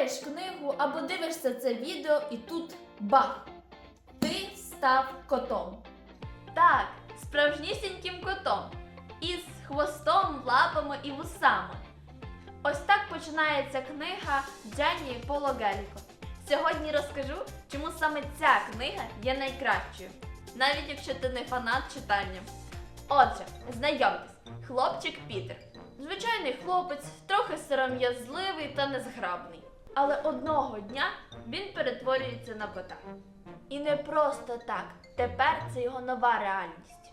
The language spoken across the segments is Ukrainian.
читаєш книгу або дивишся це відео, і тут бах! Ти став котом. Так, справжнісіньким котом. Із хвостом, лапами і вусами. Ось так починається книга Дженні Пологелько. Сьогодні розкажу, чому саме ця книга є найкращою, навіть якщо ти не фанат читання. Отже, знайомтесь, хлопчик Пітер. Звичайний хлопець, трохи сором'язливий та незграбний. Але одного дня він перетворюється на кота. І не просто так, тепер це його нова реальність.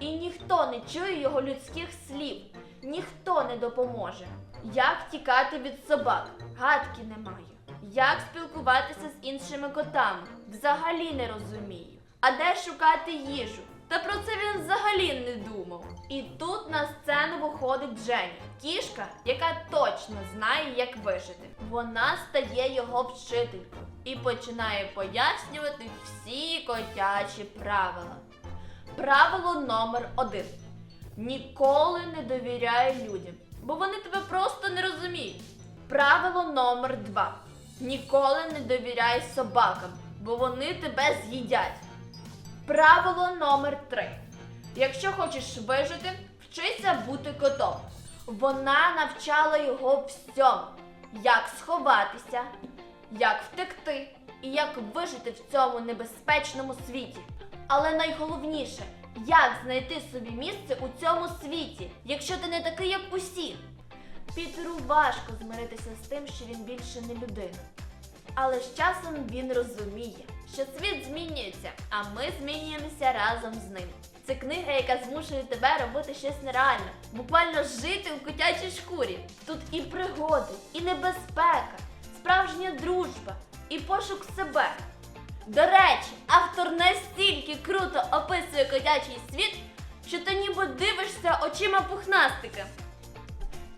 І ніхто не чує його людських слів, ніхто не допоможе. Як тікати від собак? Гадки немає. Як спілкуватися з іншими котами? Взагалі не розумію. А де шукати їжу? Та про це він взагалі не думав. І тут на сцену виходить Дженні, кішка, яка точно знає, як вижити. Вона стає його вчителькою і починає пояснювати всі котячі правила. Правило номер один: ніколи не довіряй людям, бо вони тебе просто не розуміють. Правило номер два: ніколи не довіряй собакам, бо вони тебе з'їдять. Правило номер три. Якщо хочеш вижити, вчися бути котом. Вона навчала його всьому: як сховатися, як втекти і як вижити в цьому небезпечному світі. Але найголовніше, як знайти собі місце у цьому світі, якщо ти не такий, як усі. Пітеру важко змиритися з тим, що він більше не людина. Але з часом він розуміє, що світ змінюється, а ми змінюємося разом з ним. Це книга, яка змушує тебе робити щось нереальне, буквально жити у котячій шкурі. Тут і пригоди, і небезпека, справжня дружба, і пошук себе. До речі, автор настільки круто описує котячий світ, що ти ніби дивишся очима пухнастика.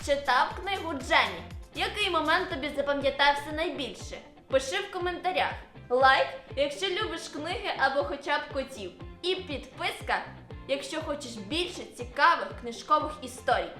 Читав книгу Дженні. Який момент тобі запам'ятався найбільше? Пиши в коментарях. Лайк, якщо любиш книги або хоча б котів. І підписка, якщо хочеш більше цікавих книжкових історій.